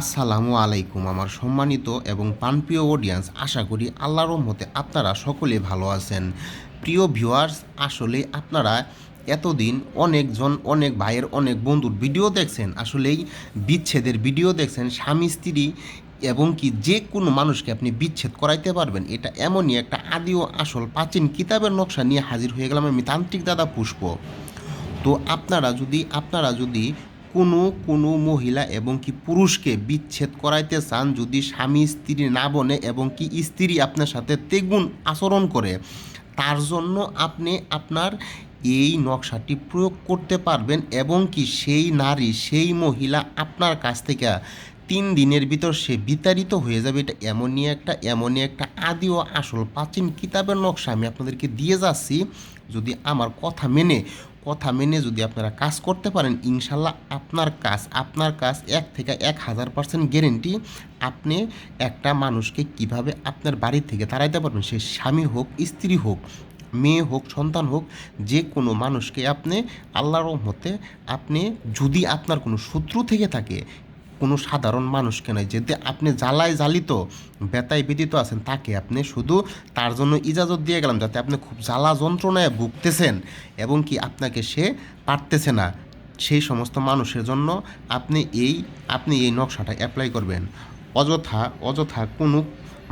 আসসালামু আলাইকুম, আমার সম্মানিত এবং পানপ্রিয় অডিয়েন্স আশা করি আল্লাহর রহমতে আপনারা সকলে ভালো আছেন। প্রিয় ভিউয়ার্স আসলে আপনারা এতদিন অনেকজন, অনেক ভাইয়ের, অনেক বন্ধুর ভিডিও দেখছেন, আসলেই বিচ্ছেদের ভিডিও দেখছেন, স্বামী, স্ত্রী এবং কি যে কোনো মানুষকে আপনি বিচ্ছেদ করাইতে পারবেন। এটা এমনই একটা আদি ও আসল প্রাচীন কিতাবের নকশা নিয়ে হাজির হয়ে গেলাম আমি, তান্ত্রিক দাদা পুষ্প। তো আপনারা যদি আপনারা যদি কোনো কোনো মহিলা এবং কি পুরুষকে বিচ্ছেদ করাইতে চান যদি স্বামী স্ত্রী না বনে এবং কি স্ত্রী আপনার সাথে তেগুন আচরণ করে, তার জন্য আপনি আপনার এই নকশাটি প্রয়োগ করতে পারবেন এবং কি সেই নারী, সেই মহিলা আপনার কাছ থেকে তিন দিনের ভিতর সে বিতাড়িত হয়ে যাবে। এটা এমনই একটা এমনই একটা আদি ও আসল প্রাচীন কিতাবের নকশা আমি আপনাদেরকে দিয়ে যাচ্ছি। যদি আমার কথা মেনে কথা মেনে যদি আপনারা কাজ করতে পারেন, ইনশাল্লাহ আপনার কাজ আপনার কাজ এক থেকে এক হাজার পার্সেন্ট গ্যারেন্টি। আপনি একটা মানুষকে কীভাবে আপনার বাড়ি থেকে তাড়াইতে পারবেন, সে স্বামী হোক, স্ত্রী হোক, মেয়ে হোক, সন্তান হোক, যে কোনো মানুষকে আপনি আল্লাহর রহমতে আপনি যদি আপনার কোনো শত্রু থেকে থাকে কোনো সাধারণ মানুষকে নয়। যেতে আপনি জ্বালায় জ্বালিত, বেতায় ব্যতীত আছেন, তাকে আপনি শুধু তার জন্য ইজাজত দিয়ে গেলাম, যাতে আপনি খুব জ্বালা যন্ত্রণায় ভুগতেছেন এবং কি আপনাকে সে পারতেছে না। সেই সমস্ত মানুষের জন্য আপনি এই আপনি এই নকশাটা অ্যাপ্লাই করবেন। অযথা অযথা কোনো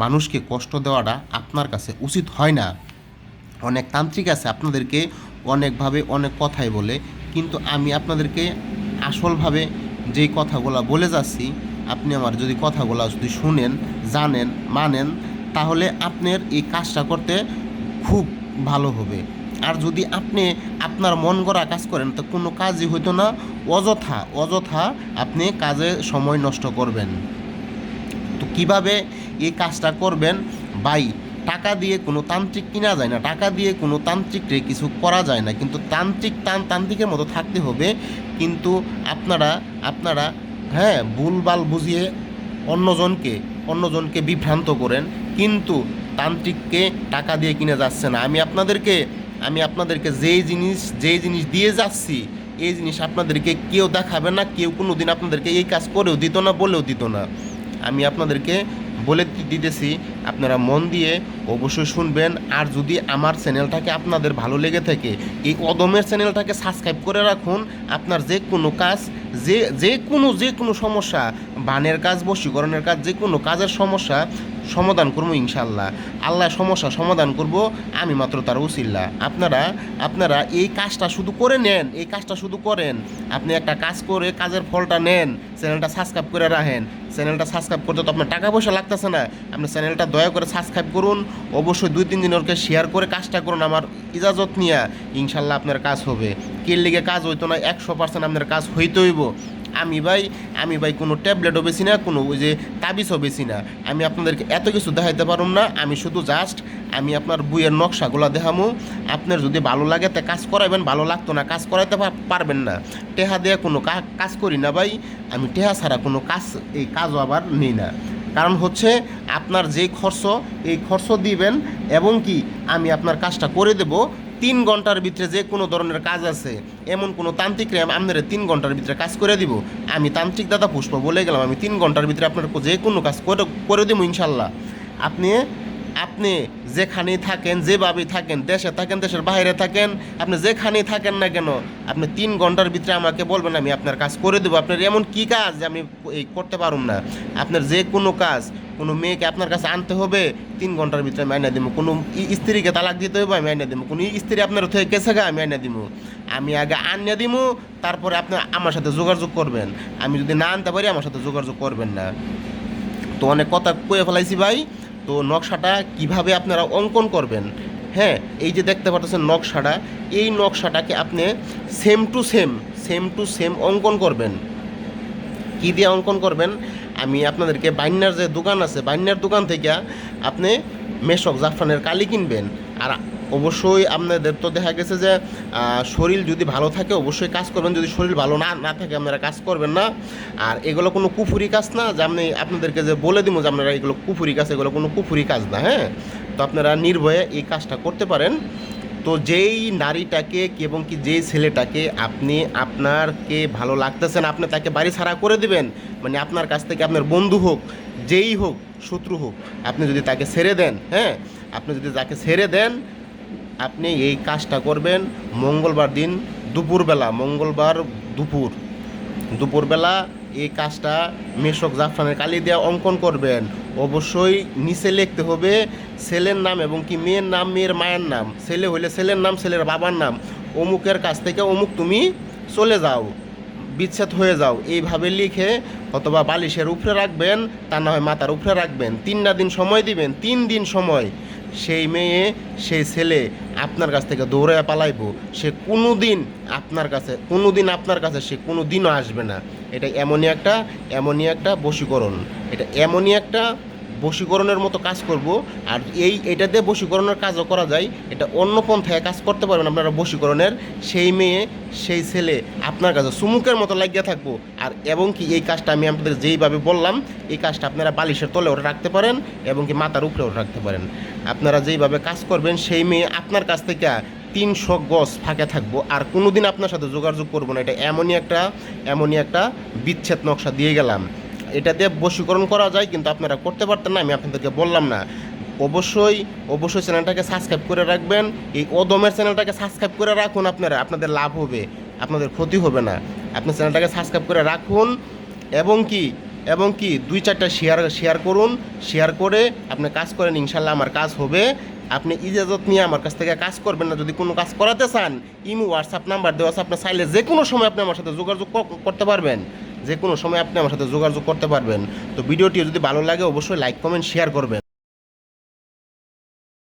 মানুষকে কষ্ট দেওয়াটা আপনার কাছে উচিত হয় না। অনেক তান্ত্রিক আছে আপনাদেরকে অনেকভাবে অনেক কথাই বলে, কিন্তু আমি আপনাদেরকে আসলভাবে যেই কথাগুলো বলে যাচ্ছি, আপনি আমার যদি কথাগুলো যদি শুনেন, জানেন, মানেন, তাহলে আপনার এই কাজটা করতে খুব ভালো হবে। আর যদি আপনি আপনার মন গড়া কাজ করেন, তো কোনো কাজই হইতো না, অযথা অযথা আপনি কাজে সময় নষ্ট করবেন। তো কীভাবে এই কাজটা করবেন? বাই টাকা দিয়ে কোনো তান্ত্রিক কিনা যায় না, টাকা দিয়ে কোনো তান্ত্রিকরে কিছু করা যায় না। কিন্তু তান্ত্রিক তান, তান্ত্রিকের মতো থাকতে হবে। কিন্তু আপনারা আপনারা হ্যাঁ ভুলবাল বুঝিয়ে অন্যজনকে অন্যজনকে বিভ্রান্ত করেন। কিন্তু তান্ত্রিককে টাকা দিয়ে কিনে যাচ্ছে না। আমি আপনাদেরকে আমি আপনাদেরকে যেই জিনিস যেই জিনিস দিয়ে যাচ্ছি, এই জিনিস আপনাদেরকে কেউ দেখাবে না, কেউ কোনো দিন আপনাদেরকে এই কাজ করেও দিত না, বলেও দিত না। আমি আপনাদেরকে বলে দিতেছি, আপনারা মন দিয়ে অবশ্যই শুনবেন। আর যদি আমার চ্যানেলটাকে আপনাদের ভালো লেগে থাকে, এই অদমের চ্যানেলটাকে সাবস্ক্রাইব করে রাখুন। আপনার যে কোনো কাজ যে যে কোনো যে কোনো সমস্যা, বানের কাজ, বশীকরণের কাজ, যে কোনো কাজের সমস্যা সমাধান করব ইনশাল্লাহ আল্লাহ সমস্যা সমাধান করব, আমি মাত্র তার উচিল্লা আপনারা আপনারা এই কাজটা শুধু করে নেন, এই কাজটা শুধু করেন। আপনি একটা কাজ করে কাজের ফলটা নেন, চ্যানেলটা সাবস্ক্রাইব করে রাখেন। চ্যানেলটা সাবস্ক্রাইব করতে তো আপনার টাকা পয়সা লাগতেছে না। আপনি চ্যানেলটা দয়া করে সাবস্ক্রাইব করুন। অবশ্যই দুই, তিন দিন ওরকে শেয়ার করে কাজটা করুন আমার ইজাজত নিয়ে। ইনশাল্লাহ আপনার কাজ হবে। কে লিগে কাজ হইতো না, একশো পার্সেন্ট আপনার কাজ হইতে হইব। আমি ভাই আমি ভাই কোনো ট্যাবলেটও বেশি না, কোনো ওই যে তাবিজও বেশি না। আমি আপনাদেরকে এত কিছু দেখাইতে পারুম না, আমি শুধু জাস্ট আমি আপনার বইয়ের নকশাগুলো দেখামু। আপনার যদি ভালো লাগে তা কাজ করাইবেন, ভালো লাগতো না কাজ করাইতে পারবেন না। টেহা দিয়ে কোনো কাজ করি না ভাই, আমি টেহা ছাড়া কোনো কাজ, এই কাজও আবার নিই না। কারণ হচ্ছে আপনার যে খরচ, এই খরচ দিবেন, এবং কি আমি আপনার কাজটা করে দেব তিন ঘণ্টার ভিতরে যে কোনো ধরনের কাজ আছে, এমন কোনো তান্ত্রিক র্যাম আপনারা তিন ঘণ্টার ভিতরে কাজ করে দিব। আমি তান্ত্রিক দাদা পুষ্প বলে গেলাম, আমি তিন ঘণ্টার ভিতরে আপনার যে কোনো কাজ করে দেবো ইনশাল্লাহ। আপনি আপনি যেখানেই থাকেন, যেভাবেই থাকেন, দেশে থাকেন, দেশের বাইরে থাকেন, আপনি যেখানেই থাকেন না কেন, আপনি তিন ঘণ্টার ভিতরে আমাকে বলবেন, আমি আপনার কাজ করে দেবো। আপনার এমন কি কাজ যে আমি এই করতে পারুম না? আপনার যে কোনো কাজ কোনো মেয়েকে আপনার কাছে আনতে হবে, তিন ঘণ্টার ভিতরে আমি আইনা দিব। কোনো স্ত্রীকে তালাক দিতে হবে আমি আইনা দিব। কোনো স্ত্রী আপনার থেকে গেছে গা, আমি আইনা দিব। আমি আগে আনিয়া দিব, তারপরে আপনি আমার সাথে যোগাযোগ করবেন। আমি যদি না আনতে পারি, আমার সাথে যোগাযোগ করবেন না। তো অনেক কথা কয়ে ফেলাইছি ভাই। তো নকশাটা কীভাবে আপনারা অঙ্কন করবেন? হ্যাঁ এই যে দেখতে পাচ্ছেন নকশাটা, এই নকশাটাকে আপনি same to same same to same অঙ্কন করবেন। কী দিয়ে অঙ্কন করবেন? আমি আপনাদেরকে বাইনার যে দোকান আছে বাইনার দোকান থেকে আপনি মেশক জাফরানের কালি কিনবেন। আর অবশ্যই আপনাদের তো দেখা গেছে যে শরীর যদি ভালো থাকে অবশ্যই কাজ করবেন, যদি শরীর ভালো না না থাকে আপনারা কাজ করবেন না। আর এগুলো কোনো কুফুরি কাজ না, যে আপনি আপনাদেরকে যে বলে দিব যে আপনারা এগুলো কুফুরি কাজ, এগুলো কোনো কুফুরি কাজ না হ্যাঁ? তো আপনারা নির্ভয়ে এই কাজটা করতে পারেন। তো যেই নারীটাকে এবং কি যেই ছেলেটাকে আপনি আপনারকে ভালো লাগতেছে না, আপনি তাকে বাড়ি ছাড়া করে দিবেন মানে আপনার কাছ থেকে আপনার বন্ধু হোক, যেই হোক, শত্রু হোক, আপনি যদি তাকে ছেড়ে দেন হ্যাঁ আপনি যদি তাকে ছেড়ে দেন, আপনি এই কাজটা করবেন মঙ্গলবার দিন দুপুরবেলা, মঙ্গলবার দুপুর। দুপুরবেলা এই কাজটা মেশক জাফরানের কালি দিয়ে অঙ্কন করবেন। অবশ্যই নিচে লিখতে হবে ছেলের নাম এবং কি মেয়ের নাম, মেয়ের মায়ের নাম। ছেলে হইলে ছেলের নাম, ছেলের বাবার নাম। অমুকের কাছ থেকে অমুক তুমি চলে যাও, বিচ্ছেদ হয়ে যাও। এইভাবে লিখে অথবা বালিশের উপরে রাখবেন, তা না হয় মাথার উপরে রাখবেন। তিনটা দিন সময় দিবেন, তিন দিন সময়। সেই মেয়ে, সেই ছেলে আপনার কাছ থেকে দৌড়ে পালাইব। সে কোনো দিন আপনার কাছে কোনো দিন আপনার কাছে সে কোনো দিনও আসবে না। এটা এমনই একটা এমনই একটা বশীকরণ। এটা এমনই একটা বশীকরণের মতো কাজ করব। আর এই, এটা দিয়ে বশীকরণের কাজও করা যায়। এটা অন্য পন্থায় কাজ করতে পারবেন আপনারা বশীকরণের। সেই মেয়ে, সেই ছেলে আপনার কাছে সুমুকের মতো লাগিয়ে থাকব। আর এবং কি, এই কাজটা আমি আপনাদের যেইভাবে বললাম, এই কাজটা আপনারা বালিশের তলে ওটা রাখতে পারেন এবং কি মাথার উপরে ওটা রাখতে পারেন। আপনারা যেইভাবে কাজ করবেন, সেই মেয়ে আপনার কাছ থেকে তিনশো গজ ফাঁকে থাকব। আর কোনোদিন আপনার সাথে যোগাযোগ করব না। এটা এমনই একটা এমনই একটা বিচ্ছেদ নকশা দিয়ে গেলাম। এটা দিয়ে বশীকরণ করা যায়, কিন্তু আপনারা করতে পারতেন না, আমি আপনাদেরকে বললাম না। অবশ্যই অবশ্যই চ্যানেলটাকে সাবস্ক্রাইব করে রাখবেন। এই অদমের চ্যানেলটাকে সাবস্ক্রাইব করে রাখুন আপনারা, আপনাদের লাভ হবে, আপনাদের ক্ষতি হবে না। আপনি চ্যানেলটাকে সাবস্ক্রাইব করে রাখুন এবং কি এবং কি, দুই চারটা শেয়ার শেয়ার করুন শেয়ার করে আপনি কাজ করেন ইনশাল্লাহ আমার কাজ হবে। আপনি ইজাজত নিয়ে আমার কাছ থেকে কাজ করবেন না, যদি কোনো কাজ করাতে চান, ইমো হোয়াটসঅ্যাপ নাম্বার দেওয়া আছে আপনার চাইলে যে কোনো সময় আপনি আমার সাথে যোগাযোগ করতে পারবেন। যে কোনো সময় আপনি আমার সাথে যোগাযোগ করতে পারবেন। তো ভিডিওটি যদি ভালো লাগে, অবশ্যই লাইক কমেন্ট শেয়ার করবেন।